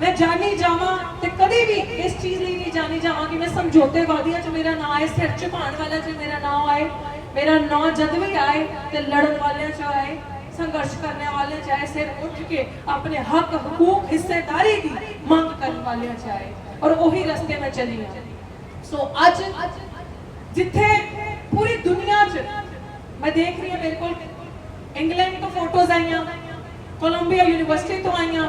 ਮੈਂ ਜਾਣੀ ਜਾਵਾਂ ਤੇ ਕਦੇ ਵੀ ਇਸ ਚੀਜ਼ ਲਈ ਨਹੀਂ ਜਾਣੀ ਜਾਵਾਂ ਕਿ ਮੈਂ ਸਮਝੌਤੇਵਾਦੀਆਂ 'ਚ ਮੇਰਾ ਨਾਂ ਆਏ, ਸਿਰ ਝੁਕਾਉਣ ਵਾਲਿਆਂ 'ਚ ਮੇਰਾ ਨਾਂ ਆਏ, ਮੇਰਾ ਨਾਂ ਜਦ ਵੀ ਆਏ ਤੇ ਲੜਨ ਵਾਲਿਆਂ 'ਚ ਆਏ, ਸੰਘਰਸ਼ ਕਰਨ ਵਾਲਿਆਂ 'ਚ ਆਏ, ਸਿਰ ਉੱਠ ਕੇ ਆਪਣੇ ਹੱਕ, ਹਕੂਕ, ਹਿੱਸੇਦਾਰੀ ਦੀ ਮੰਗ ਕਰਨ ਵਾਲਿਆਂ 'ਚ ਆਏ ਔਰ ਉਹੀ ਰਸਤੇ ਮੈਂ ਚੱਲੀ ਹਾਂ। ਸੋ ਅੱਜ ਜਿੱਥੇ ਪੂਰੀ ਦੁਨੀਆ 'ਚ ਮੈਂ ਦੇਖ ਰਹੀ ਹਾਂ ਮੇਰੇ ਕੋਲ ਇੰਗਲੈਂਡ ਤੋਂ ਫੋਟੋਜ਼ ਆਈਆਂ ਕੋਲੰਬੀਆ ਯੂਨੀਵਰਸਿਟੀ ਤੋਂ ਆਈਆਂ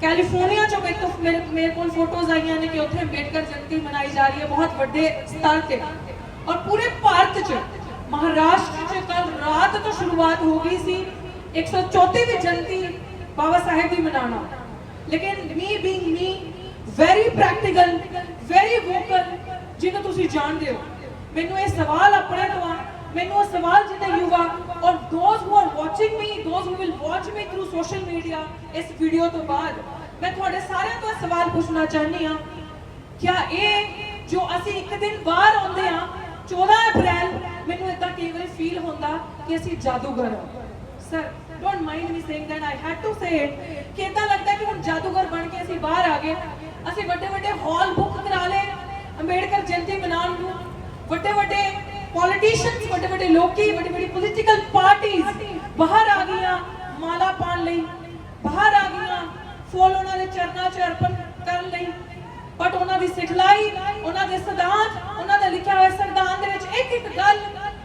ਕੈਲੀਫੋਰਨੀਆ ਚੋਂ ਮੇਰੇ ਤੋਂ ਮੇਰੇ ਕੋਲ ਫੋਟੋਜ਼ ਆਈਆਂ ਨੇ ਕਿ ਉੱਥੇ ਅੰਬੇਡਕਰ ਜਯੰਤੀ ਮਨਾਈ ਜਾ ਰਹੀ ਹੈ, ਬਹੁਤ ਵੱਡੇ ਸਤਰ ਤੇ। ਔਰ ਪੂਰੇ ਭਾਰਤ 'ਚ, ਮਹਾਰਾਸ਼ਟਰ 'ਚ ਕੱਲ ਰਾਤ ਤੋਂ ਸ਼ੁਰੂਆਤ ਹੋ ਗਈ ਸੀ 134ਵੀਂ ਜਯੰਤੀ ਬਾਬਾ ਸਾਹਿਬ ਦੀ ਮਨਾਉਣਾ ਲੇਕਿਨ me being me very practical very vocal ਜਿਹਨੂੰ ਤੁਸੀਂ ਜਾਣਦੇ ਹੋ। ਮੈਨੂੰ ਇਹ ਸਵਾਲ ਆਪਣੇ ਤੋਂ ਆ ਮੈਨੂੰ ਇਹ ਸਵਾਲ ਜਿਹਨੇ ਯੁਵਾ ਔਰ those who are watching me those who will watch me through social media ਇਸ ਵੀਡੀਓ ਤੋਂ ਬਾਅਦ, ਮੈਂ ਤੁਹਾਡੇ ਸਾਰਿਆਂ ਤੋਂ ਸਵਾਲ ਪੁੱਛਣਾ ਚਾਹੁੰਦੀ ਆ ਕਿਆ ਇਹ ਜੋ ਅਸੀਂ ਇੱਕ ਦਿਨ ਬਾਹਰ ਆਉਂਦੇ ਆ 14 ਅਪ੍ਰੈਲ, ਮੈਨੂੰ ਇਦਾਂ ਕਈ ਵਾਰੀ ਫੀਲ ਹੁੰਦਾ ਕਿ ਅਸੀਂ ਜਾਦੂਗਰ ਹਾਂ। Sir don't mind me saying that I had to say it ਕਿ ਇਦਾਂ ਲੱਗਦਾ ਕਿ ਹੁਣ ਜਾਦੂਗਰ ਬਣ ਕੇ ਅਸੀਂ ਬਾਹਰ ਆ ਗਏ। ਅਸੀਂ ਵੱਡੇ ਵੱਡੇ ਹਾਲ ਬੁੱਕ ਕਰਾ ਲਏ, ਅੰਬੇਡਕਰ ਜਯੰਤੀ ਮਨਾਉਣ ਨੂੰ ਵੱਡੇ ਵੱਡੇ ਪੋਲੀਟੀਸ਼ੀਅਨਸ ਵੱਡੇ ਵੱਡੇ ਲੋਕੀ, ਵੱਡੀ ਵੱਡੀ ਪੋਲੀਟੀਕਲ ਪਾਰਟੀਆਂ ਬਾਹਰ ਆ ਗਈਆਂ, ਮਾਲਾ ਪਾਣ ਲਈ, ਬਾਹਰ ਆ ਗਈਆਂ, ਫੁੱਲ ਉਹਨਾਂ ਦੇ ਚਰਨਾਂ 'ਚ ਅਰਪਣ ਕਰਨ ਲਈ। ਬਟ ਉਹਨਾਂ ਦੀ ਸਿਖਲਾਈ, ਉਹਨਾਂ ਦੇ ਸਿਧਾਂਤ, ਉਹਨਾਂ ਦਾ ਲਿਖਿਆ ਹੋਇਆ ਸੰਵਿਧਾਨ ਦੇ ਵਿੱਚ ਇੱਕ ਇੱਕ ਗੱਲ,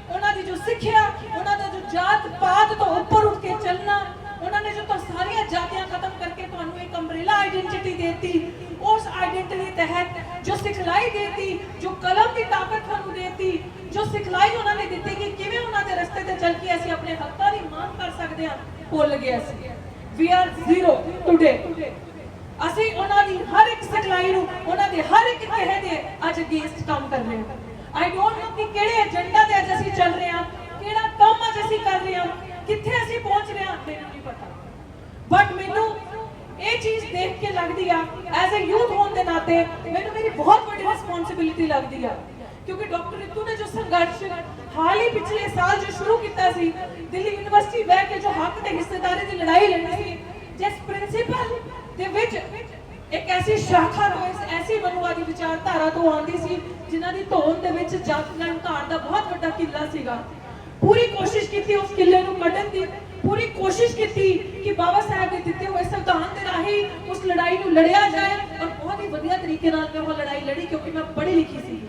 ਉਹਨਾਂ ਦੀ ਜੋ ਸਿੱਖਿਆ, ਉਹਨਾਂ ਦਾ ਜੋ ਜਾਤ ਪਾਤ ਤੋਂ ਉੱਪਰ ਉੱਠ ਕੇ ਚੱਲਣਾ, ਉਹਨਾਂ ਨੇ ਜੋ ਤਾਂ ਸਾਰੀਆਂ ਜਾਤੀਆਂ ਖਤਮ ਕਰਕੇ ਤੁਹਾਨੂੰ ਇੱਕ ਅੰਬ੍ਰੇਲਾ ਆਇਡੈਂਟੀਟੀ ਦੇਤੀ ਉਸ ਆਇਡੈਂਟੀਟੀ ਤਹਿਤ ਜੋ ਸਿਖਲਾਈ ਦੇਤੀ ਕਲਮ ਦੀ ਤਾਕਤ ਤੁਹਾਨੂੰ ਦੇਤੀ, ਜੋ ਸਿਖਲਾਈ ਉਹਨਾਂ ਨੇ ਦਿੱਤੀ ਕਿ ਕਿਵੇਂ ਉਹਨਾਂ ਦੇ ਰਸਤੇ ਤੇ ਚੱਲ ਕੇ ਅਸੀਂ ਆਪਣੇ ਹੱਕਾਂ ਦੀ ਮੰਗ ਕਰ ਸਕਦੇ ਹਾਂ, ਭੁੱਲ ਗਏ ਅਸੀਂ। ਵੀ ਆਰ ਜ਼ੀਰੋ ਟੁਡੇ ਅਸੀਂ ਉਹਨਾਂ ਦੀ ਹਰ ਇੱਕ ਸਿਖਲਾਈ ਨੂੰ, ਉਹਨਾਂ ਦੇ ਹਰ ਇੱਕ ਕਹੇ ਦੇ ਅੱਜ ਅਗੇਂਸਟ ਕੰਮ ਕਰ ਰਹੇ ਹਾਂ। ਆਈ ਡੋਨਟ ਨੋ ਕਿ ਕਿਹੜੇ ਏਜੰਡਾ ਤੇ ਅੱਜ ਅਸੀਂ ਚੱਲ ਰਹੇ ਹਾਂ ਕਿਹੜਾ ਕੰਮ ਅੱਜ ਅਸੀਂ ਕਰ ਰਹੇ ਹਾਂ ਕਿੱਥੇ ਅਸੀਂ ਪਹੁੰਚ ਰਹੇ ਹਾਂ ਮੈਨੂੰ ਨਹੀਂ ਪਤਾ ਬਟ ਮੈਨੂੰ ਇਹ ਚੀਜ਼ ਦੇਖ ਕੇ ਲੱਗਦੀ ਆ ਐਜ਼ ਅ ਯੂਥ ਹੋਣ ਮੈਨੂੰ ਮੇਰੀ ਬਹੁਤ ਵੱਡੀ ਰਿਸਪੌਂਸਿਬਿਲਿਟੀ ਲੱਗਦੀ ਆ। ਕਿਉਂਕਿ ਡਾਕਟਰ ਰਿਤੂ ਨੇ ਜੋ ਸੰਘਰਸ਼ ਹਾਲ ਹੀ ਪਿਛਲੇ ਸਾਲ ਜੋ ਸ਼ੁਰੂ ਕੀਤਾ ਸੀ, ਦਿੱਲੀ ਯੂਨੀਵਰਸਿਟੀ ਬਹਿ ਕੇ ਜੋ ਹੱਕ ਤੇ ਹਿੱਸੇਦਾਰੀ ਦੀ ਲੜਾਈ ਲੜਨੀ ਸੀ, ਜਿਸ ਪ੍ਰਿੰਸੀਪਲ ਦੇ ਵਿੱਚ ਇੱਕ ਐਸੀ ਸ਼ਾਖਾ ਰੋਇਸ ਐਸੀ ਮਨੁਵਾਦੀ ਵਿਚਾਰਧਾਰਾ ਤੋਂ ਆਉਂਦੀ ਸੀ, ਜਿਨ੍ਹਾਂ ਦੀ ਧੋਣ ਦੇ ਵਿੱਚ ਜਾਤ ਹੰਕਾਰ ਦਾ ਬਹੁਤ ਵੱਡਾ ਕਿੱਲਾ ਸੀਗਾ। ਪੂਰੀ ਕੋਸ਼ਿਸ਼ ਕੀਤੀ ਉਸ ਕਿੱਲੇ ਨੂੰ ਕੱਢਣ ਦੀ, ਪੂਰੀ ਕੋਸ਼ਿਸ਼ ਕੀਤੀ ਕਿ ਬਾਬਾ ਸਾਹਿਬ ਦੇ ਦਿੱਤੇ ਹੋਏ ਸੰਵਿਧਾਨ ਦੇ ਰਾਹੀਂ ਉਸ ਲੜਾਈ ਨੂੰ ਲੜਿਆ ਜਾਏ। ਬਹੁਤ ਹੀ ਵਧੀਆ ਤਰੀਕੇ ਨਾਲ ਮੈਂ ਉਹ ਲੜਾਈ ਲੜੀ ਕਿਉਂਕਿ ਮੈਂ ਪੜ੍ਹੀ ਲਿਖੀ ਸੀ।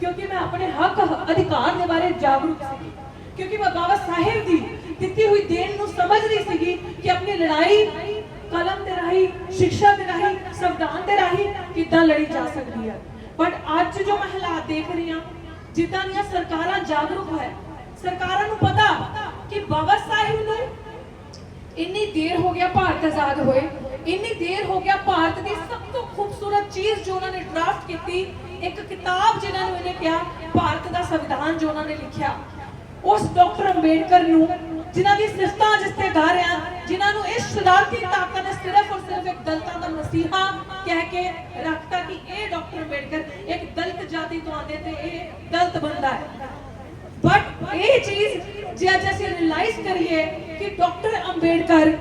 ਕਿਉਂਕਿ ਮੈਂ ਆਪਣੇ ਹੱਕ, ਅਧਿਕਾਰ ਦੇ ਬਾਰੇ ਜਾਗਰੂਕ ਸੀ ਕਿਉਂਕਿ ਮੈਂ ਬਾਬਾ ਸਾਹਿਬ ਦੀ ਦਿੱਤੀ ਹੋਈ ਦੇਣ ਨੂੰ ਸਮਝ ਸੀਗੀ ਕਿ ਆਪਣੀ ਲੜਾਈ ਕਲਮ ਦੇ ਰਾਹੀਂ ਸਿੱਖਿਆ ਦੇ ਰਾਹੀਂ, ਸੰਵਿਧਾਨ ਦੇ ਰਾਹੀਂ ਕਿੱਦਾਂ ਲੜੀ ਜਾ ਸਕਦੀ ਹੈ। ਬਟ ਅੱਜ ਜੋ ਮੈਂ ਹਾਲਾਤ ਦੇਖ ਰਹੀ ਹਾਂ, ਜਿੱਦਾਂ ਦੀਆਂ ਸਰਕਾਰਾਂ ਜਾਗਰੂਕ ਹੈ, ਸਰਕਾਰਾਂ ਨੂੰ ਪਤਾ ਕਿ ਬਾਬਾ ਸਾਹਿਬ ਨੂੰ ਇੰਨੀ ਦੇਰ ਹੋ ਗਿਆ ਭਾਰਤ ਆਜ਼ਾਦ ਹੋਏ, ਇੰਨੀ ਦੇਰ ਹੋ ਗਿਆ ਭਾਰਤ ਦੀ ਖੂਬਸੂਰਤ ਚੀਜ਼ ਜੋ ਉਹਨਾਂ ਨੇ ਡਰਾਫਟ ਕੀਤੀ, ਇੱਕ ਕਿਤਾਬ ਜਿਹਨਾਂ ਨੂੰ ਇਹਨੇ ਕਿਹਾ, ਭਾਰਤ ਦਾ ਸੰਵਿਧਾਨ ਜੋ ਉਹਨਾਂ ਨੇ ਲਿਖਿਆ। ਉਸ ਡਾਕਟਰ ਅੰਬੇਡਕਰ ਨੂੰ, ਜਿਨ੍ਹਾਂ ਦੀ ਸਿਫਤਾਂ ਜਿਸ ਤੇ ਗਾ ਰਿਹਾ, ਜਿਨ੍ਹਾਂ ਨੂੰ ਇਸ ਸ਼ਰਾਰਤੀ ਤਾਕਤ ਨੇ ਸਿਰਫ ਔਰ ਸਿਰਫ ਇੱਕ ਦਲਤਾਂ ਦਾ ਮਸੀਹਾ ਕਹਿ ਕੇ ਰੱਖਤਾ ਕਿ ਇਹ ਡਾਕਟਰ ਅੰਬੇਡਕਰ ਇੱਕ ਦਲਿਤ ਜਾਤੀ ਤੋਂ ਆਉਂਦੇ ਤੇ ਇਹ ਦਲਿਤ ਬੰਦਾ ਹੈ। ਬਟ ਇਹ ਚੀਜ਼ ਜੇ ਅੱਜ ਅਸੀਂ ਰਿਅਲਾਈਜ਼ ਕਰੀਏ ਕਿ ਡਾਕਟਰ ਅੰਬੇਡਕਰ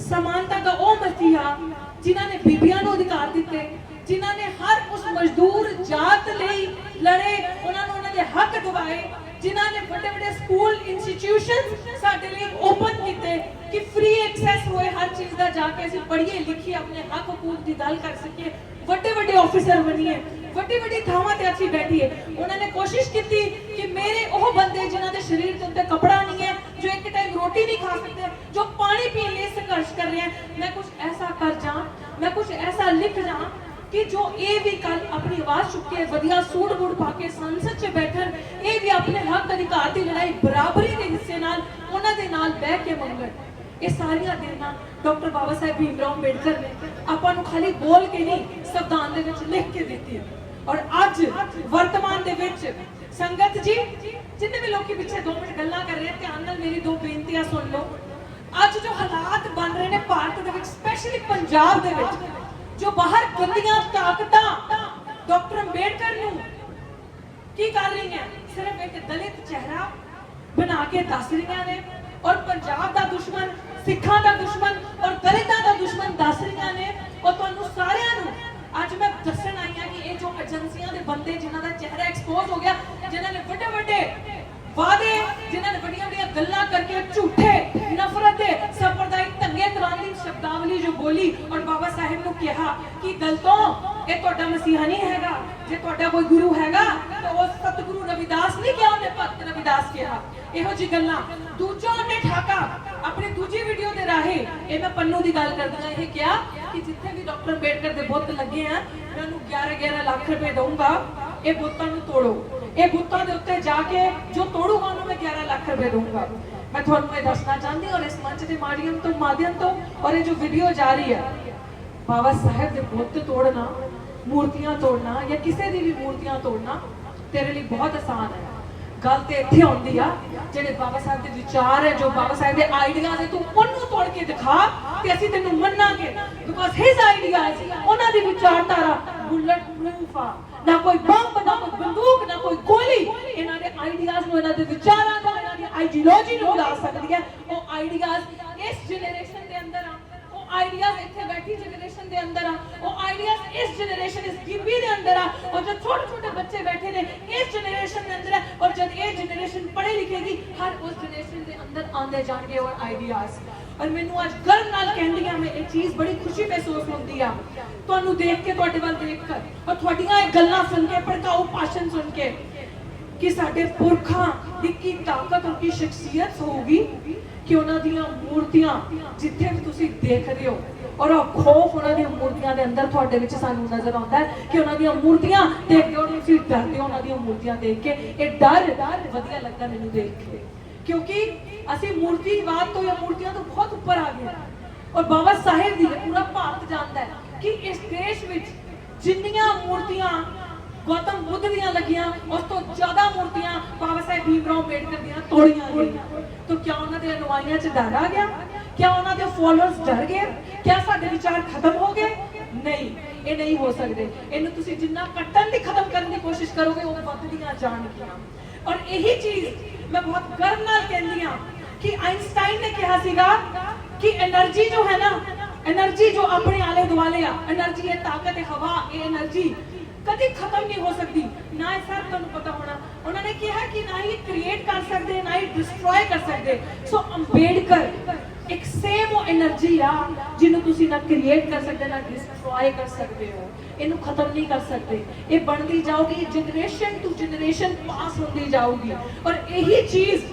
ਸਮਾਨਤਾ ਦਾ ਉਹ ਮਸੀਹਾ ਜਿਨ੍ਹਾਂ ਨੇ ਬੀਬੀਆਂ ਨੂੰ ਅਧਿਕਾਰ ਦਿੱਤੇ, ਜਿਨ੍ਹਾਂ ਨੇ ਹਰ ਉਸ ਮਜ਼ਦੂਰ ਜਾਤ ਲਈ ਲੜੇ, ਉਹਨਾਂ ਨੂੰ ਉਹਨਾਂ ਦੇ ਹੱਕ ਦਿਵਾਏ, ਜਿਨ੍ਹਾਂ ਨੇ ਵੱਡੇ ਵੱਡੇ ਸਕੂਲ ਇੰਸਟੀਟਿਊਸ਼ਨਸ ਸਾਡੇ ਲਈ ਓਪਨ ਕੀਤੇ ਕਿ ਫ੍ਰੀ ਐਕਸੈਸ ਹੋਏ ਹਰ ਚੀਜ਼ ਦਾ, ਜਾ ਕੇ ਅਸੀਂ ਪੜ੍ਹੀਏ ਲਿਖੀਏ, ਆਪਣੇ ਹੱਕ ਹਕੂਕ ਦੀ ਗੱਲ ਕਰ ਸਕੀਏ। ਵੱਡੇ ਵੱਡੇ ਆਫੀਸਰ ਬਣੀਏ, ਵੱਡੀ ਵੱਡੀ ਥਾਵਾਂ ਤੇ ਅਸੀਂ ਬੈਠੀਏ। ਉਹਨਾਂ ਨੇ ਕੋਸ਼ਿਸ਼ ਕੀਤੀ ਕਿ ਮੇਰੇ ਉਹ ਬੰਦੇ ਜਿਨ੍ਹਾਂ ਦੇ ਸਰੀਰ ਦੇ ਉੱਤੇ ਕਪੜਾ ਨਹੀਂ ਹੈ ਜੋ ਇੱਕ ਟਾਈਮ ਰੋਟੀ ਨਹੀਂ ਖਾ ਸਕਦੇ, ਜੋ ਪਾਣੀ ਪੀਣ ਲਈ ਸੰਘਰਸ਼ ਕਰ ਰਹੇ ਹਨ ਮੈਂ ਕੁਝ ਐਸਾ ਕਰ ਜਾ ਮੈਂ ਕੁਝ ਐਸਾ ਲਿਖ ਜਾ ਕਿ ਜੋ ਇਹ ਵੀ ਕੱਲ ਆਪਣੀ ਆਵਾਜ਼ ਚੁੱਕ ਕੇ ਵਧੀਆ ਸੂਟ ਬੂਟ ਪਾ ਕੇ ਸੰਸਦ 'ਚ ਬੈਠਣ, ਇਹ ਵੀ ਆਪਣੇ ਹੱਕ ਅਧਿਕਾਰ ਦੀ ਲੜਾਈ ਬਰਾਬਰੀ ਦੇ ਹਿੱਸੇ ਨਾਲ, ਉਹਨਾਂ ਦੇ ਨਾਲ ਬਹਿ ਕੇ ਮੰਗਣ। ਇਹ ਸਾਰੀਆਂ ਦੇਣਾ ਡਾਕਟਰ ਬਾਬਾ ਸਾਹਿਬ ਭੀਮ ਰਾਓ ਅੰਬੇਡਕਰ ਨੇ ਆਪਾਂ ਨੂੰ ਖਾਲੀ ਬੋਲ ਕੇ ਨਹੀਂ, ਸੰਵਿਧਾਨ ਦੇ ਵਿੱਚ ਲਿਖ ਕੇ ਦਿੱਤੀ ਹੈ ਔਰ ਅੱਜ, ਵਰਤਮਾਨ ਦੇ ਵਿੱਚ ਸੰਗਤ ਜੀ, ਜਿੰਨੇ ਵੀ ਲੋਕੀ ਪਿੱਛੇ ਦੋ ਮਿੰਟ ਗੱਲਾਂ ਕਰ ਰਹੇ ਆ, ਧਿਆਨ ਨਾਲ ਮੇਰੀ ਦੋ ਬੇਨਤੀਆਂ ਸੁਣ ਲਓ। ਅੱਜ ਜੋ ਹਾਲਾਤ ਬਣ ਰਹੇ ਨੇ ਭਾਰਤ ਦੇ ਵਿੱਚ ਸਪੈਸ਼ਲੀ ਪੰਜਾਬ ਦੇ ਵਿੱਚ, ਜੋ ਬਾਹਰ ਗੰਦੀਆਂ ਤਾਕਤਾਂ ਡਾਕਟਰ ਅੰਬੇਡਕਰ ਨੂੰ ਕੀ ਕਰ ਰਹੀਆਂ? ਸਿਰਫ ਇੱਕ ਦਲਿਤ ਚਿਹਰਾ ਬਣਾ ਕੇ ਦੱਸ ਰਹੀਆਂ ਨੇ ਔਰ ਪੰਜਾਬ ਦਾ ਦੁਸ਼ਮਣ, ਸਿੱਖਾਂ ਦਾ ਦੁਸ਼ਮਣ ਔਰ ਦਲਿਤਾਂ ਦਾ ਦੁਸ਼ਮਣ ਦੱਸ ਰਹੀਆਂ ਨੇ। ਔਰ ਤੁਹਾਨੂੰ ਸਾਰਿਆਂ ਨੂੰ ਅੱਜ ਮੈਂ ਦੱਸਣ ਆਈ ਹਾਂ ਕਿ ਇਹ ਜੋ ਏਜੰਸੀਆਂ ਦੇ ਬੰਦੇ ਜਿਨ੍ਹਾਂ ਦਾ ਚਿਹਰਾ ਐਕਸਪੋਜ਼ ਹੋ ਗਿਆ, ਜਿਨ੍ਹਾਂ ਨੇ ਵੱਡੇ ਵੱਡੇ ਵਾਅਦੇ, ਜਿਨ੍ਹਾਂ ਨੇ ਵੱਡੀਆਂ ਵੱਡੀਆਂ ਗੱਲਾਂ ਕਰਕੇ ਝੂਠੇ ਨਫ਼ਰਤ ਦੇ ਸੰਪਰਦਾਇਕ ਧੰਗੇ ਕਰਾਉਣ ਸ਼ਬਦਾਵਲੀ ਜੋ ਬੋਲੀ, ਔਰ ਬਾਬਾ ਸਾਹਿਬ ਨੂੰ ਕਿਹਾ ਕਿ ਦਲਤੋਂ ਇਹ ਤੁਹਾਡਾ ਮਸੀਹਾ ਨਹੀਂ ਹੈਗਾ, ਜੇ ਤੁਹਾਡਾ ਕੋਈ ਗੁਰੂ ਹੈਗਾ, ਤਾਂ ਉਹ ਸਤਿਗੁਰੂ ਰਵਿਦਾਸ ਨਹੀਂ ਕਿਹਾ, ਉਹਨੇ ਭਗਤ ਰਵਿਦਾਸ ਕਿਹਾ। ਇਹੋ ਜੀ ਗੱਲਾਂ। ਦੂਜਾ ਉਹਨੇ ਠਾਕਾ, ਆਪਣੀ ਦੂਜੀ ਵੀਡੀਓ ਦੇ ਰਾਹੀਂ, ਇਹ ਮੈਂ ਪੰਨੂ ਦੀ ਗੱਲ ਕਰਦਾ ਇਹ ਕਿਹਾ ਕਿ ਜਿੱਥੇ ਵੀ ਡਾਕਟਰ ਅੰਬੇਡਕਰ ਦੇ ਬੁੱਤ ਲੱਗੇ ਆ, ਮੈਂ ਉਹਨੂੰ 11 11 ਲੱਖ ਰੁਪਏ ਦਊਂਗਾ। ਇਹ ਬੁੱਤਾਂ ਨੂੰ ਤੋੜੋ। ਇਹ ਬੁੱਤਾਂ ਦੇ ਉੱਤੇ ਜਾ ਕੇ ਜੋ ਤੋੜੂਗਾ, ਉਹਨੂੰ ਮੈਂ 11 ਲੱਖ ਰੁਪਏ ਦਊਂਗਾ। ਮੈਂ ਤੁਹਾਨੂੰ ਇਹ ਦੱਸਣਾ ਚਾਹੁੰਦੀ ਔਰ ਇਸ ਮੰਚ ਦੇ ਮਾਧਿਅਮ ਤੋਂ ਮਾਧਿਅਮ ਤੋਂ ਔਰ ਇਹ ਜੋ ਵੀਡੀਓ ਜਾ ਰਹੀ ਹੈ, ਬਾਬਾ ਸਾਹਿਬ ਦੇ ਬੁੱਤ ਤੋੜਨਾ, ਮੂਰਤੀਆਂ ਤੋੜਨਾ ਜਾਂ ਕਿਸੇ ਦੀ ਵੀ ਮੂਰਤੀਆਂ ਤੋੜਨਾ, ਤੇਰੇ ਲਈ ਬਹੁਤ ਆਸਾਨ ਹੈ। ਗੱਲ ਤੇ ਇੱਥੇ ਆਉਂਦੀ ਆ, ਜਿਹੜੇ ਬਾਬਾ ਸਾਹਿਬ ਦੇ ਵਿਚਾਰ ਹੈ ਜੋ ਬਾਬਾ ਸਾਹਿਬ ਦੇ ਆਈਡੀਆਜ਼ ਹੈ ਤੂੰ ਉਹਨੂੰ ਤੋੜ ਕੇ ਦਿਖਾ ਤੇ ਅਸੀਂ ਤੈਨੂੰ ਮੰਨਾਂਗੇ। ਬਿਕੋਜ਼ ਹਿਸ ਆਈਡੀਆਜ਼ ਉਹਨਾਂ ਦੀ ਵਿਚਾਰਧਾਰਾ ਬੁਲਟ ਪ੍ਰੂਫ ਆ। ਨਾ ਕੋਈ ਬੰਬ, ਨਾ ਕੋਈ ਬੰਦੂਕ, ਨਾ ਕੋਈ ਗੋਲੀ ਇਹਨਾਂ ਦੇ ਆਈਡੀਆਜ਼ ਨੂੰ, ਇਹਨਾਂ ਦੇ ਵਿਚਾਰਾਂ ਦਾ, ਇਹਨਾਂ ਦੀ ਆਈਡੀਓਲੋਜੀ ਨੂੰ ਉਡਾ ਸਕਦੀ ਹੈ ਉਹ ਆਈਡੀਆਜ਼ ਇਸ ਜਨਰੇਸ਼ਨ ਆਈਡੀਆਜ਼ ਇੱਥੇ ਬੈਠੀ ਜਨਰੇਸ਼ਨ ਦੇ ਅੰਦਰ ਆ, ਉਹ ਆਈਡੀਆਜ਼ ਇਸ ਜਨਰੇਸ਼ਨ ਇਸ ਬੀਬੀ ਦੇ ਅੰਦਰ ਆ, ਔਰ ਜੋ ਛੋਟੇ ਛੋਟੇ ਬੱਚੇ ਬੈਠੇ ਨੇ, ਇਸ ਜਨਰੇਸ਼ਨ ਦੇ ਅੰਦਰ ਔਰ ਜਦ ਇਹ ਜਨਰੇਸ਼ਨ ਪੜ੍ਹੇ ਲਿਖੇਗੀ ਹਰ ਉਸ ਜਨਰੇਸ਼ਨ ਦੇ ਅੰਦਰ ਆਉਂਦੇ ਜਾਣਗੇ ਉਹ ਆਈਡੀਆਜ਼ ਔਰ ਮੈਨੂੰ ਅੱਜ ਗਰਵ ਨਾਲ ਕਹਿੰਦੀ ਆ, ਮੈਂ ਇਹ ਚੀਜ਼ ਬੜੀ ਖੁਸ਼ੀ ਮਹਿਸੂਸ ਹੁੰਦੀ ਆ। ਤੁਹਾਨੂੰ ਦੇਖ ਕੇ ਤੁਹਾਡੇ ਵੱਲ ਦੇਖ ਕਰ ਔਰ ਤੁਹਾਡੀਆਂ ਇਹ ਗੱਲਾਂ ਸੁਣ ਕੇ, ਭੜਕਾਊ ਭਾਸ਼ਣ ਸੁਣ ਕੇ, ਕਿ ਸਾਡੇ ਪੁਰਖਾਂ ਦੀ ਕੀ ਤਾਕਤ, ਔਰ ਕੀ ਸ਼ਖਸੀਅਤ ਹੋਊਗੀ। ਕਿ ਉਹਨਾਂ ਦੀਆਂ ਮੂਰਤੀਆਂ ਜਿੱਥੇ ਵੀ ਤੁਸੀਂ ਦੇਖਦੇ ਹੋ, ਔਰ ਉਹ ਖੋਫ ਉਹਨਾਂ ਦੀਆਂ ਮੂਰਤੀਆਂ ਦੇ ਅੰਦਰ ਤੁਹਾਡੇ ਵਿੱਚ ਸਾਨੂੰ ਨਜ਼ਰ ਆਉਂਦਾ ਹੈ ਕਿ ਉਹਨਾਂ ਦੀਆਂ ਮੂਰਤੀਆਂ ਦੇਖ ਕੇ ਤੁਸੀਂ ਡਰਦੇ ਹੋ ਉਹਨਾਂ ਦੀਆਂ ਮੂਰਤੀਆਂ ਦੇਖ ਕੇ। ਇਹ ਡਰ ਵਧੀਆ ਲੱਗਦਾ ਮੈਨੂੰ ਦੇਖ ਕੇ। ਕਿਉਂਕਿ ਅਸੀਂ ਮੂਰਤੀਵਾਦ ਤੋਂ ਜਾਂ ਮੂਰਤੀਆਂ ਤੋਂ ਬਹੁਤ ਉੱਪਰ ਆ ਗਏ ਔਰ ਬਾਬਾ ਸਾਹਿਬ ਜੀ ਪੂਰਾ ਭਾਰਤ ਜਾਣਦਾ ਹੈ ਕਿ ਇਸ ਦੇਸ਼ ਵਿੱਚ ਜਿੰਨੀਆਂ ਮੂਰਤੀਆਂ ਗੌਤਮ ਬੁੱਧ ਦੀਆਂ ਲੱਗੀਆਂ, ਉਸ ਤੋਂ ਜ਼ਿਆਦਾ ਮੂਰਤੀਆਂ ਬਾਬਾ ਸਾਹਿਬ ਭੀਮ ਰਾਓ ਅੰਬੇਡਕਰ ਦੀਆਂ ਤੋੜੀਆਂ ਗਈਆਂ। तो क्या उन्होंने अनुयायियों से डर आ गया क्या उन्होंने फॉलोअर्स डर गए क्या साडे विचार खत्म हो गए नहीं ਇਹ ਨਹੀਂ ਹੋ ਸਕਦੇ। ਇਹਨੂੰ ਤੁਸੀਂ ਜਿੰਨਾ ਕੱਟਣ ਦੀ ਖਤਮ ਕਰਨ ਦੀ ਕੋਸ਼ਿਸ਼ ਕਰੋਗੇ, ਉਹ ਵੱਧਦੀਆਂ ਜਾਣਗੀਆਂ। ਔਰ ਇਹੀ ਚੀਜ਼ ਮੈਂ ਬਹੁਤ ਗਰਵ ਨਾਲ ਕਹਿੰਦੀ ਆ ਕਿ ਆਇਨਸਟਾਈਨ ਨੇ ਕਿਹਾ ਸੀਗਾ ਕਿ એનર્ਜੀ ਜੋ ਹੈ ਨਾ એનર્ਜੀ ਜੋ ਆਪਣੇ ਆਲੇ ਦੁਆਲੇ ਆ એનર્ਜੀ ਇਹ ਤਾਕਤ ਹੈ ਹਵਾ, ਇਹ એનર્ਜੀ ਕਦੀ ਖਤਮ ਨਹੀਂ ਹੋ ਸਕਦੀ। ਨਾ ਇਹ ਸਭ ਤੁਹਾਨੂੰ ਪਤਾ ਹੋਣਾ। ਉਹਨਾਂ ਨੇ ਕਿਹਾ ਕਿ ਨਾ ਹੀ ਕ੍ਰੀਏਟ ਕਰ ਸਕਦੇ, ਨਾ ਹੀ ਡਿਸਟਰੋਏ ਕਰ ਸਕਦੇ। ਸੋ ਅੰਬੇਡਕਰ ਇੱਕ ਸੇਮ ਉਹ એનર્ਜੀ ਆ ਜਿਹਨੂੰ ਤੁਸੀਂ ਨਾ ਕ੍ਰੀਏਟ ਕਰ ਸਕਦੇ, ਨਾ ਡਿਸਟਰੋਏ ਕਰ ਸਕਦੇ ਹੋ। ਇਹਨੂੰ ਖਤਮ ਨਹੀਂ ਕਰ ਸਕਦੇ। ਇਹ ਬਣਦੀ ਜਾਊਗੀ ਜਨਰੇਸ਼ਨ ਟੂ ਜਨਰੇਸ਼ਨ ਪਾਸ ਹੁੰਦੀ ਜਾਊਗੀ। ਔਰ ਇਹੀ ਚੀਜ਼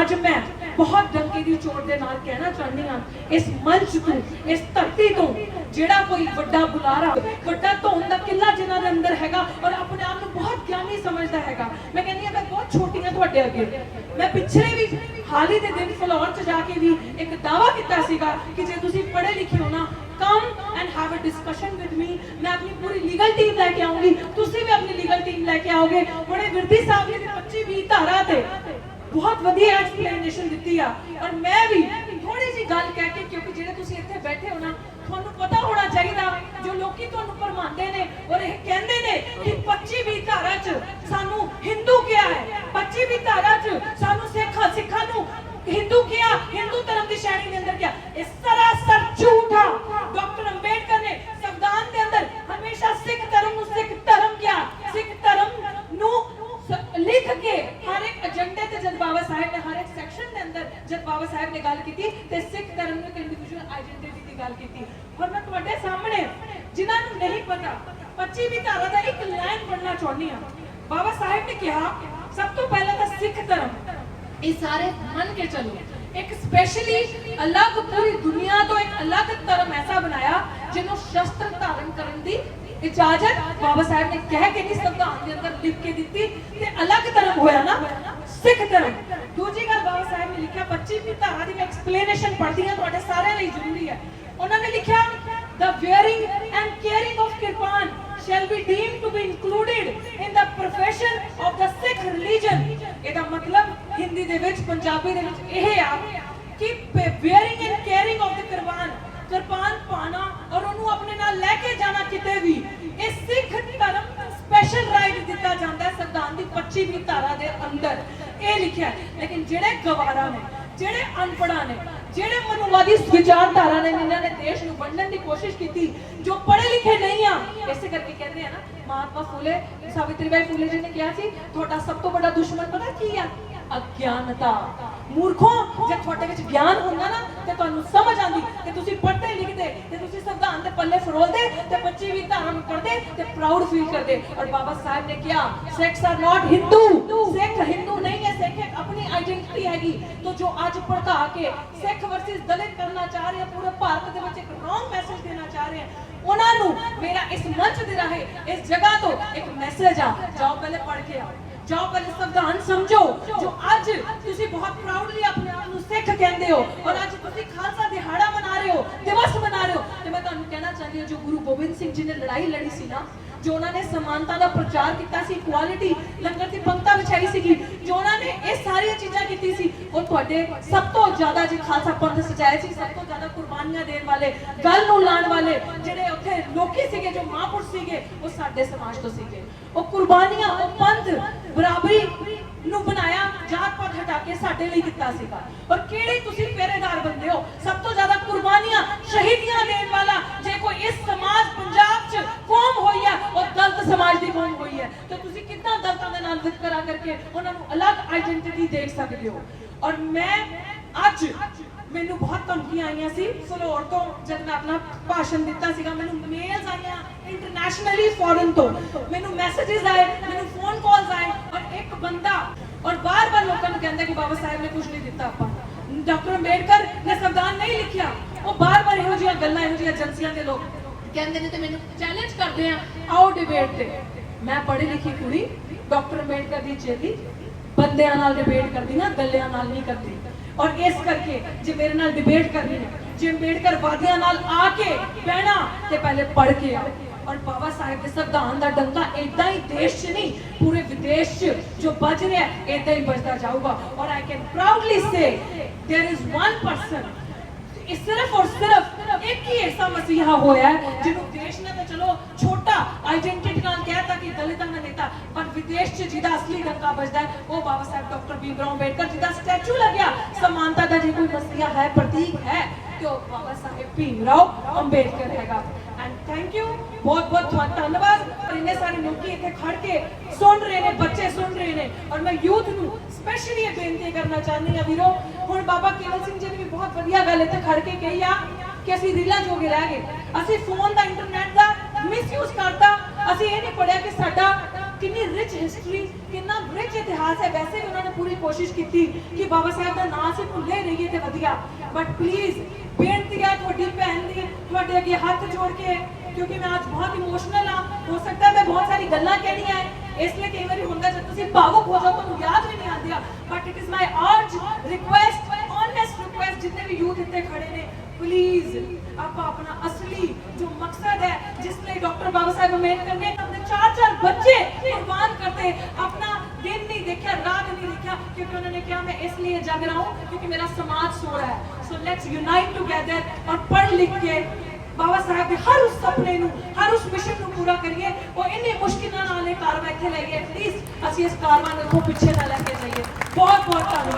ਅੱਜ ਮੈਂ ਬਹੁਤ ਡੰਕੇ ਦੀ ਚੋਟ ਦੇ ਨਾਲ ਕਹਿਣਾ ਚਾਹੁੰਦੀ ਹਾਂ। ਇਸ ਮੰਚ ਤੋਂ, ਇਸ ਧਰਤੀ ਤੋਂ ਜਿਹੜਾ ਕੋਈ ਵੱਡਾ ਬੁਲਾਰਾ, ਵੱਡਾ ਧੌਣ ਦਾ ਕਿੱਲਾ ਜਿਨ੍ਹਾਂ ਦੇ ਅੰਦਰ ਹੈਗਾ ਔਰ ਆਪਣੇ ਆਪ ਨੂੰ ਬਹੁਤ ਗਿਆਨੀ ਸਮਝਦਾ ਹੈਗਾ। ਮੈਂ ਕਹਿੰਦੀ ਹਾਂ, ਮੈਂ ਬਹੁਤ ਛੋਟੀ ਹਾਂ ਤੁਹਾਡੇ ਅੱਗੇ। ਮੈਂ ਪਿਛਲੇ ਵੀ ਹਾਲ ਹੀ ਦੇ ਦਿਨ ਫਲੋਰ 'ਚ ਜਾ ਕੇ ਵੀ ਇੱਕ ਦਾਵਾ ਕੀਤਾ ਸੀਗਾ ਕਿ ਜੇ ਤੁਸੀਂ ਪੜ੍ਹੇ ਲਿਖੇ ਹੋ ਨਾ come and have a discussion with me ਮੈਂ ਆਪਣੀ ਪੂਰੀ ਲੀਗਲ ਟੀਮ ਲੈ ਕੇ ਆਉਂਗੀ ਤੁਸੀਂ ਵੀ ਆਪਣੀ ਲੀਗਲ ਟੀਮ ਲੈ ਕੇ ਆਓਗੇ। ਬੜੇ ਵਿਰਦੀ ਸਾਹਿਬ ਜੀ 25 20 ਧਾਰਾ ਤੇ ਬਹੁਤ ਵਧੀਆ ਐਕਸਪਲੇਨੇਸ਼ਨ ਦਿੱਤੀ ਆ। ਔਰ ਮੈਂ ਵੀ ਥੋੜੀ ਜੀ ਗੱਲ ਕਹਿ ਕੇ, ਕਿਉਂਕਿ ਜਿਹੜੇ ਤੁਸੀਂ ਇੱਥੇ ਬੈਠੇ ਹੋ ਨਾ ਤੁਹਾਨੂੰ ਪਤਾ ਹੋਣਾ ਚਾਹੀਦਾ ਜੋ ਲੋਕੀ ਤੁਹਾਨੂੰ ਪਰਮਾਉਂਦੇ ਨੇ ਔਰ ਇਹ ਕਹਿੰਦੇ ਨੇ ਕਿ 25 20 ਧਾਰਾ 'ਚ ਸਾਨੂੰ ਹਿੰਦੂ ਕਿਹਾ ਹੈ। 25 20 ਧਾਰਾ 'ਚ ਸਾਨੂੰ ਸਿੱਖ ਸਿੱਖਾਂ ਨੂੰ ਹਿੰਦੂ ਕਿਹਾ ਹਿੰਦੂ ਧਰਮ ਦੀ ਸ਼੍ਰੇਣੀ ਦੇ ਅੰਦਰ ਕਿਹਾ ਇਹ ਸਰਾਸਰ ਝੂਠ ਆ ਡਾਕਟਰ ਅੰਬੇਡਕਰ ਨੇ ਸੰਵਿਧਾਨ ਦੇ ਅੰਦਰ ਹਮੇਸ਼ਾ ਸਿੱਖ ਧਰਮ ਨੂੰ ਸਿੱਖ ਧਰਮ ਕਿਹਾ ਸਿੱਖ ਧਰਮ ਨੂੰ ਸ- ਲਿਖ ਕੇ ਹਰ ਇੱਕ ਏਜੰਡੇ ਤੇ ਜਦ ਬਾਬਾ ਸਾਹਿਬ ਨੇ ਹਰ ਇੱਕ ਸੈਕਸ਼ਨ ਦੇ ਅੰਦਰ ਜਦ ਬਾਬਾ ਸਾਹਿਬ ਨੇ ਗੱਲ ਕੀਤੀ ਤੇ ਸਿੱਖ ਧਰਮ ਨੂੰ ਇੱਕ ਇੰਡੀਵਿਜੂਅਲ ਆਇਡੈਂਟੀਟੀ ਦੀ ਗੱਲ ਕੀਤੀ। ਔਰ ਮੈਂ ਤੁਹਾਡੇ ਸਾਹਮਣੇ, ਜਿਨ੍ਹਾਂ ਨੂੰ ਨਹੀਂ ਪਤਾ 25 ਧਾਰਾ ਦਾ ਇੱਕ ਲਾਈਨ ਪੜ੍ਹਨਾ ਚਾਹੁੰਦੀ ਹਾਂ। ਬਾਬਾ ਸਾਹਿਬ ਨੇ ਕਿਹਾ, ਸਭ ਤੋਂ ਪਹਿਲਾਂ ਤਾਂ ਸਿੱਖ ਧਰਮ, ਇਹ ਸਾਰੇ ਮੰਨ ਕੇ ਚੱਲੋ। ਇੱਕ ਸਪੈਸ਼ਲੀ ਅਲੱਗ ਪੂਰੀ ਦੁਨੀਆ ਤੋਂ ਇੱਕ ਅਲੱਗ ਧਰਮ ਐਸਾ ਬਣਾਇਆ, ਜਿਹਨੂੰ ਸ਼ਸਤਰ ਧਾਰਨ ਕਰਨ ਦੀ ਇਜਾਜ਼ਤ ਬਾਬਾ ਸਾਹਿਬ ਨੇ ਕਹਿ ਕੇ ਨਹੀਂ ਸੰਵਿਧਾਨ ਦੇ ਅੰਦਰ ਲਿਖ ਕੇ ਦਿੱਤੀ, ਤੇ ਅਲੱਗ ਧਰਮ ਹੋਇਆ ਨਾ। ਸਿੱਖ ਧਰਮ ਦੂਜੀ ਗੱਲ ਬਾਬਾ ਸਾਹਿਬ ਨੇ ਲਿਖਿਆ 25ਵੀਂ ਧਾਰਾ ਦੀ ਮੈਂ ਐਕਸਪਲੇਨੇਸ਼ਨ ਪੜ੍ਹਦੀ ਹਾਂ ਤੁਹਾਡੇ ਸਾਰਿਆਂ ਲਈ ਜ਼ਰੂਰੀ ਹੈ। ਉਹਨਾਂ ਨੇ ਲਿਖਿਆ, the wearing and carrying of kirpan shall be deemed to be included in the profession of the Sikh religion. ਇਹਦਾ ਮਤਲਬ ਹਿੰਦੀ ਦੇ ਵਿੱਚ, ਪੰਜਾਬੀ ਦੇ ਵਿੱਚ ਇਹ ਆ ਕਿ wearing and carrying of the kirpan kirpan ਪਾਣਾ ਔਰ ਉਹਨੂੰ ਆਪਣੇ ਨਾਲ ਲੈ ਕੇ ਜਾਣਾ ਕਿਤੇ ਵੀ, ਇਹ ਸਿੱਖ ਧਰਮ ਨੂੰ ਸਪੈਸ਼ਲ ਰਾਈਟ ਦਿੱਤਾ ਜਾਂਦਾ ਹੈ ਸੰਵਿਧਾਨ ਦੀ 25ਵੀਂ ਧਾਰਾ ਦੇ ਅੰਦਰ। ਇਹ ਲਿਖਿਆ ਲੇਕਿਨ ਜਿਹੜੇ ਗਵਾਰਾ ਨੇ, ਜਿਹੜੇ ਅਨਪੜ੍ਹਾਂ ਨੇ, ਜਿਹੜੇ ਮਨੁਵਾਦੀ ਵਿਚਾਰਧਾਰਾ ਨੇ, ਜਿਨ੍ਹਾਂ ਨੇ ਦੇਸ਼ ਨੂੰ ਵੰਡਣ ਦੀ ਕੋਸ਼ਿਸ਼ ਕੀਤੀ, ਜੋ ਪੜ੍ਹੇ ਲਿਖੇ ਨਹੀਂ ਆ, ਇਸੇ ਕਰਕੇ ਕਹਿੰਦੇ ਆ ਨਾ, ਮਹਾਤਮਾ ਫੂਲੇ, ਸਾਵਿਤਰੀਬਾਈ ਫੂਲੇ ਜੀ ਨੇ ਕਿਹਾ ਸੀ, ਤੁਹਾਡਾ ਸਭ ਤੋਂ ਵੱਡਾ ਦੁਸ਼ਮਣ ਪਤਾ ਕੀ ਆ? ਅਗਿਆਨਤਾ। ਮੂਰਖੋ, ਜੇ ਤੁਹਾਡੇ ਵਿੱਚ ਗਿਆਨ ਹੁੰਦਾ ਨਾ, ਤੇ ਤੁਹਾਨੂੰ ਸਮਝ ਆਂਦੀ ਤੇ ਤੁਸੀਂ ਪੜ੍ਹਦੇ ਲਿਖਦੇ, ਤੇ ਤੁਸੀਂ ਤੇ 25 ਵੀ ਧਾਰਨ ਕਰਦੇ ਤੇ ਪ੍ਰਾਊਡ ਫੀਲ ਕਰਦੇ। ਔਰ ਬਾਬਾ ਸਾਹਿਬ ਨੇ ਕਿਹਾ Sikhs are not Hindu Sikh Hindu ਨਹੀਂ ਹੈ ਸਿੱਖ ਇੱਕ ਆਪਣੀ ਆਇਡੈਂਟੀਟੀ ਹੈਗੀ। ਤੋ ਜੋ ਅੱਜ ਭੜਕਾ ਕੇ ਸਿੱਖ ਵਰਸਸ ਦਲਿਤ ਕਰਨਾ ਚਾਹ ਰਹੇ ਆ ਪੂਰੇ ਭਾਰਤ ਦੇ ਵਿੱਚ ਇੱਕ ਰੋਂਗ ਮੈਸੇਜ ਦੇਣਾ ਚਾਹ ਰਹੇ। ਉਹਨਾਂ ਨੂੰ ਮੇਰਾ ਇਸ ਮੰਚ ਦੇ ਰਾਹੀਂ ਇਸ ਜਗ੍ਹਾ ਤੋਂ ਇੱਕ ਮੈਸੇਜ ਆ। ਜਾਓ ਪਹਿਲੇ ਪੜ੍ਹ ਕੇ ਆਓ। ਜਾਓ ਪਹਿਲੇ ਸੰਵਿਧਾਨ ਸਮਝੋ ਜੋ ਅੱਜ ਤੁਸੀਂ ਬਹੁਤ ਪ੍ਰਾਊਡਲੀ ਆਪਣੇ ਆਪ ਨੂੰ ਸਿੱਖ ਕਹਿੰਦੇ ਹੋ। ਔਰ ਅੱਜ ਤੁਸੀਂ ਖਾਲਸਾ ਦਿਹਾੜਾ ਮਨਾ ਰਹੇ ਹੋ। ਦਿਵਸ ਤੁਹਾਨੂੰ ਕਹਿਣਾ ਚਾਹੁੰਦੀ ਜੋ ਗੁਰੂ ਗੋਬਿੰਦ ਸਿੰਘ ਜੀ ਨੇ ਲੜਾਈ ਲੜੀ ਸੀ ਨਾ, ਜੋ ਉਹਨਾਂ ਨੇ ਸਮਾਨਤਾ ਦਾ ਪ੍ਰਚਾਰ ਕੀਤਾ ਸੀ ਇਕੁਆਲਿਟੀ ਲੰਗਰ ਦੀ ਪੰਕਤਾ ਵਿਛਾਈ ਸੀਗੀ, ਜੋ ਉਹਨਾਂ ਨੇ ਇਹ ਸਾਰੀਆਂ ਚੀਜ਼ਾਂ ਕੀਤੀ ਸੀ, ਉਹ ਤੁਹਾਡੇ ਸਭ ਤੋਂ ਜ਼ਿਆਦਾ ਜੀ ਖਾਲਸਾ ਪੰਥ ਸਜਾਇਆ ਸੀ, ਸਭ ਤੋਂ ਜ਼ਿਆਦਾ ਕੁਰਬਾਨੀਆਂ ਦੇਣ ਵਾਲੇ, ਗੱਲ ਨੂੰ ਲਾਣ ਵਾਲੇ, ਜਿਹੜੇ ਉੱਥੇ ਲੋਕੀ ਸੀਗੇ, ਜੋ ਮਹਾਂਪੁਰਸ਼ ਸੀਗੇ, ਉਹ ਸਾਡੇ ਸਮਾਜ ਤੋਂ ਸੀਗੇ। ਉਹ ਕੁਰਬਾਨੀਆਂ, ਉਹ ਪੰਥ ਬਰਾਬਰੀ ਨੂੰ ਬਣਾ ਜਾਤ ਕੇ ਸਾਡੇ ਲਈ ਕੀਤਾ ਸੀਗਾ। ਔਰ ਕਿਹੜੇ ਤੁਸੀਂ ਪਹਿਰੇਦਾਰ ਬੰਦੇ ਹੋ? ਸਭ ਤੋਂ ਜ਼ਿਆਦਾ ਕੁਰਬਾਨੀਆਂ ਸ਼ਹੀਦੀਆਂ ਦੇਣ ਵਾਲਾ ਜੇ ਕੋਈ ਇਸ ਸਮਾਜ, ਪੰਜਾਬ 'ਚ ਕੌਮ ਹੋਈ ਹੈ, ਉਹ ਦਲਿਤ ਸਮਾਜ ਦੀ ਕੌਮ ਹੋਈ ਹੈ। ਤੇ ਤੁਸੀਂ ਕਿੰਨਾ ਦਲਤਾਂ ਦੇ ਨਾਲ ਵਿਤਕਰਾ ਕਰਕੇ ਉਹਨਾਂ ਨੂੰ ਅਲੱਗ ਆਇਡੈਂਟੀਟੀ ਦੇਖ ਸਕਦੇ ਹੋ? ਔਰ ਮੈਂ ਅੱਜ ਮੈਨੂੰ ਬਹੁਤ ਧਮਕੀਆਂ ਆਈਆਂ ਸੀ। ਫਲੋਰ ਤੋਂ ਜਦ ਮੈਂ ਆਪਣਾ ਭਾਸ਼ਣ ਦਿੱਤਾ ਸੀਗਾ, ਮੈਨੂੰ ਮੇਲਸ ਆਈਆਂ ਇੰਟਰਨੈਸ਼ਨਲੀ ਫੋਰਨ ਤੋਂ। ਮੈਨੂੰ ਮੈਸੇजेस ਆਏ, ਮੈਨੂੰ ਫੋਨ ਕਾਲਸ ਆਏ, ਔਰ ਇੱਕ ਬੰਦਾ ਔਰ ਬਾਰ-ਬਾਰ ਲੋਕਾਂ ਨੂੰ ਕਹਿੰਦਾ ਕਿ ਬਾਬਾ ਸਾਹਿਬ ਨੇ ਕੁਝ ਨਹੀਂ ਦਿੱਤਾ ਆਪਾਂ। ਡਾਕਟਰ ਅੰਬੇਡਕਰ ਨੇ ਸੰਵਿਧਾਨ ਨਹੀਂ ਲਿਖਿਆ। ਉਹ ਬਾਰ-ਬਾਰ ਇਹੋ ਜਿਹੀਆਂ ਗੱਲਾਂ, ਇਹੋ ਜਿਹੀਆਂ ਏਜੰਸੀਆਂ ਦੇ ਲੋਕ ਕਹਿੰਦੇ ਨੇ ਤੇ ਮੈਨੂੰ ਚੈਲੰਜ ਕਰਦੇ ਆ। ਆਓ ਡਿਬੇਟ ਤੇ। ਮੈਂ ਪੜ੍ਹੀ ਲਿਖੀ ਕੁੜੀ, ਡਾਕਟਰ ਅੰਬੇਡਕਰ ਦੀ ਚੇਲੀ, ਬੰਦਿਆਂ ਨਾਲ ਡਿਬੇਟ ਕਰਦੀ ਨਾ, ਗੱਲਿਆਂ ਨਾਲ ਨਹੀਂ ਕਰਦੀ। ਔਰ ਇਸ ਕਰਕੇ ਜੇ ਮੇਰੇ ਨਾਲ ਡਿਬੇਟ ਕਰਨੀ ਹੈ, ਜੇ ਅੰਬੇਡਕਰ ਵਾਦੀਆਂ ਨਾਲ ਆ ਕੇ ਬਹਿਣਾ, ਤੇ ਪਹਿਲੇ ਪੜ੍ਹ ਕੇ ਆ ਔਰ ਬਾਬਾ ਸਾਹਿਬ ਦੇ ਸੰਵਿਧਾਨ ਦਾ ਡੰਕਾ ਇਦਾਂ ਹੀ ਦੇਸ਼ 'ਚ ਨਹੀਂ, ਪੂਰੇ ਵਿਦੇਸ਼ 'ਚ ਜੋ ਵੱਜ ਰਿਹਾ ਇਦਾਂ ਹੀ ਵੱਜਦਾ ਜਾਊਗਾ। ਔਰ I can proudly say there is one person ਇਸ ਸਿਰਫ ਔਰ ਸਿਰਫ ਇੱਕ ਹੀ ਐਸਾ ਮਸੀਹਾ ਹੋਇਆ ਜਿਹਨੂੰ ਦੇਸ਼ ਨੇ ਤਾਂ ਚਲੋ ਛੋਟਾ ਆਈਡੈਂਟਿਟੀ ਨਾਲ ਕਹਿਤਾ ਕਿ ਦਲਿਤਾਂ ਦਾ ਨੇਤਾ, ਪਰ ਵਿਦੇਸ਼ 'ਚ ਜਿਹਦਾ ਅਸਲੀ ਡੰਕਾ ਵੱਜਦਾ ਉਹ ਬਾਬਾ ਸਾਹਿਬ ਡਾਕਟਰ ਭੀਮ ਰਾਓ ਅੰਬੇਡਕਰ, ਜਿਹਦਾ ਸਟੈਚੂ ਲੱਗਿਆ। ਸਮਾਨਤਾ ਦਾ ਜੇ ਕੋਈ ਮਸੀਹਾ ਹੈ, ਪ੍ਰਤੀਕ ਹੈ, ਤੇ ਉਹ ਬਾਬਾ ਸਾਹਿਬ ਭੀਮ ਰਾਓ ਅੰਬੇਡਕਰ ਹੈਗਾ। ਥੈਂਕ ਯੂ ਬਹੁਤ ਬਹੁਤ ਧੰਨਵਾਦ ਇੰਨੇ ਸਾਰੇ ਲੋਕੀ ਇੱਥੇ ਖੜ ਕੇ ਸੁਣ ਰਹੇ ਨੇ ਬੱਚੇ ਸੁਣ ਰਹੇ ਨੇ ਔਰ ਮੈਂ ਯੂਥ ਨੂੰ ਸਪੈਸ਼ਲੀ ਇਹ ਬੇਨਤੀ ਕਰਨਾ ਚਾਹੁੰਦੀ ਹਾਂ ਵੀਰੋ ਹੁਣ ਬਾਬਾ ਕੇਵਲ ਸਿੰਘ ਜੀ ਨੇ ਵੀ ਬਹੁਤ ਵਧੀਆ ਗੱਲ ਇੱਥੇ ਖੜ ਕੇ ਕਹੀ ਆ ਕਿ ਅਸੀਂ ਰੀਲਾਂ ਜੋਗੇ ਰਹਿ ਗਏ ਅਸੀਂ ਫੋਨ ਦਾ ਇੰਟਰਨੈਟ ਦਾ ਮਿਸਯੂਜ਼ ਕਰਤਾ ਅਸੀਂ ਇਹ ਨਹੀਂ ਪੜਿਆ ਕਿ ਸਾਡਾ ਕਿੰਨੀ ਰਿਚ ਹਿਸਟਰੀ ਕਿੰਨਾ ਰਿਚ ਇਤਿਹਾਸ ਹੈ ਵੈਸੇ ਵੀ ਉਹਨਾਂ ਨੇ ਪੂਰੀ ਕੋਸ਼ਿਸ਼ ਕੀਤੀ ਕਿ ਬਾਬਾ ਸਾਹਿਬ ਦਾ ਨਾਮ ਅਸੀਂ ਭੁੱਲੇ ਰਹੀਏ ਤੇ ਵਧੀਆ ਬਟ ਪਲੀਜ਼ ਬੇਨਤੀ ਹੈ ਤੁਹਾਡੀ ਭੈਣ ਦੀ ਤੁਹਾਡੇ ਅੱਗੇ ਹੱਥ ਜੋੜ ਕੇ ਕਿਉਂਕਿ ਮੈਂ ਅੱਜ ਬਹੁਤ ਇਮੋਸ਼ਨਲ ਆ ਹੋ ਸਕਦਾ ਮੈਂ ਬਹੁਤ ਸਾਰੀ ਗੱਲਾਂ ਕਹਿਣੀਆਂ ਹੈ ਇਸ ਲਈ ਕਈ ਵਾਰੀ ਹੁੰਦਾ ਜਦ ਤੁਸੀਂ ਭਾਵੁਕ ਹੋ ਜਾਓ ਤੁਹਾਨੂੰ ਯਾਦ ਵੀ ਨਹੀਂ ਆਉਂਦੀਆਂ ਬਟ ਇਟ ਇਜ਼ ਮਾਈ ਅਰਜ ਰਿਕੁਐਸਟ ਓਨੈਸਟ ਰਿਕੁਐਸਟ ਜਿੰਨੇ ਵੀ ਯੂਥ ਇੱਥੇ ਖੜੇ ਨੇ ਪਲੀਜ਼ ਆਪਾਂ ਆਪਣਾ ਅਸਲੀ ਜੋ ਮਕਸਦ ਹੈ ਜਿਸ ਲਈ ਡਾਕਟਰ ਬਾਬਾ ਸਾਹਿਬ ਅੰਬੇਡਕਰ ਨੇ ਆਪਣੇ ਚਾਰ ਚਾਰ ਬੱਚੇ ਕੁਰਬਾਨ ਕਰਤੇ ਆਪਣਾ ਦਿਨ ਨਹੀਂ ਦੇਖਿਆ ਰਾਤ ਨਹੀਂ ਦੇਖਿਆ ਕਿਉਂਕਿ ਉਹਨਾਂ ਨੇ ਕਿਹਾ ਮੈਂ ਇਸ ਲਈ ਜਗ ਰਹਾ ਹੂੰ ਕਿਉਂਕਿ ਮੇਰਾ ਸਮਾਜ ਸੋ ਰਹਾ ਹੈ ਸੋ ਲੈਟਸ ਯੂਨਾਈਟ ਟੁਗੇਦਰ ਔਰ ਪੜ੍ਹ ਲਿਖ ਕੇ ਬਾਬਾ ਸਾਹਿਬ ਦੇ ਹਰ ਉਸ ਸੁਪਨੇ ਨੂੰ, ਹਰ ਉਸ ਮਿਸ਼ਨ ਨੂੰ ਪੂਰਾ ਕਰੀਏ, ਉਹ ਇੰਨੇ ਮੁਸ਼ਕਿਲਾਂ ਨਾਲ ਇਹ ਕਾਰਵਾ ਇੱਥੇ ਲਈਏ ਪਲੀਜ਼ ਅਸੀਂ ਇਸ ਕਾਰਵਾ ਨੂੰ ਪਿੱਛੇ ਨਾ ਲੈ ਕੇ ਜਾਈਏ। ਬਹੁਤ ਬਹੁਤ ਧੰਨਵਾਦ।